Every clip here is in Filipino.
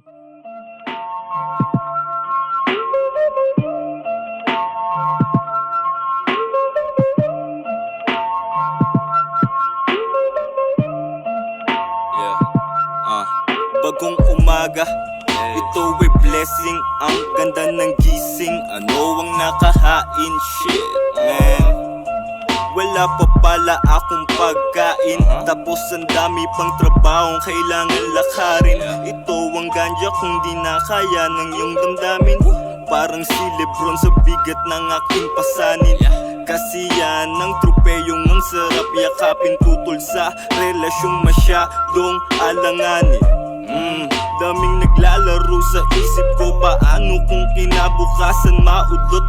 Ah. Bagong umaga. Ito ay blessing Ang ganda ng gising Ano ang nakahain? Shit, wala pa pala akong pagkain. Tapos ang dami pang trabaho Kailangan lakarin. Ito ang ganja kung di na kaya ng iyong damdamin. Parang si Lebron sa bigat ng aking pasanin. Kasi yan ang tropeyong ang sarap. Yakapin Tutol sa relasyong masyadong alanganin. Mm, daming naglalaro sa isip ko. Paano kung kinabukasan maudlot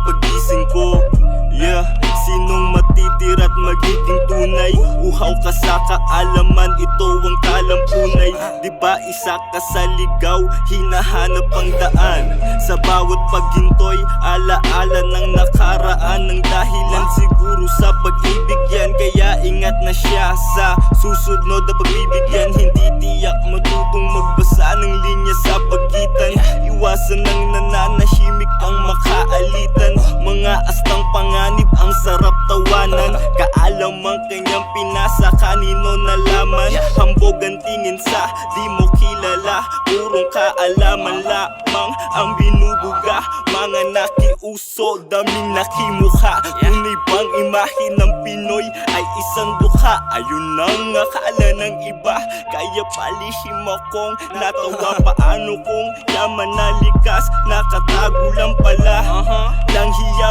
tunay. Uhaw ka sa kaalaman, ito ang talampunay Di ba isa ka sa ligaw, hinahanap ang daan. Sa bawat paghintoy, alaala ng nakaraan. Ang dahilan siguro sa pag-ibig yan. Kaya ingat na siya sa susunod na pagbibigyan. Hindi tiyak matutong magbasa ng linya sa pagitan. Iwasan ng nananahimik kanino nalaman Hambog ang tingin sa di mo kilala. Purong kaalaman lamang ang binubuga. Mga nakiuso, daming nakimuha Tunay bang imahe ng Pinoy ay isang dukha. Ayun ang akala ng iba. Kaya palihim akong natawa. Paano kung yaman na likas? Nakatago lang pala. Lang hiya